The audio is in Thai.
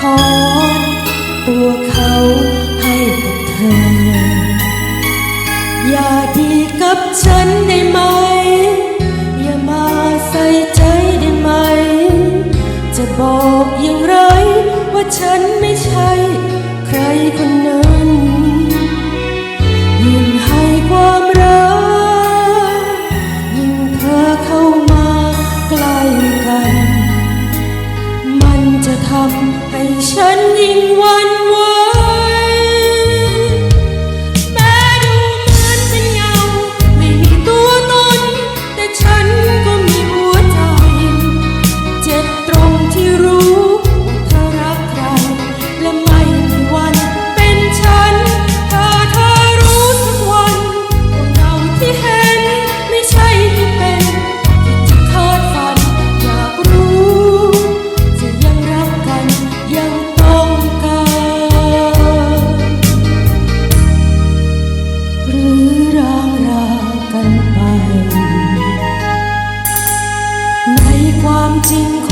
ทอตัวเขาให้กับเธอ อย่าดีกับฉันได้ไหม อย่ามาใส่ใจได้ไหม จะบอกอย่างไรว่าฉันไม่ใช่ใครคนนั้นยิ่งให้ความรักยิ่งเธอเข้ามาใกล้กัน มันจะทำ ฉันยิ่งวัน ในความจริง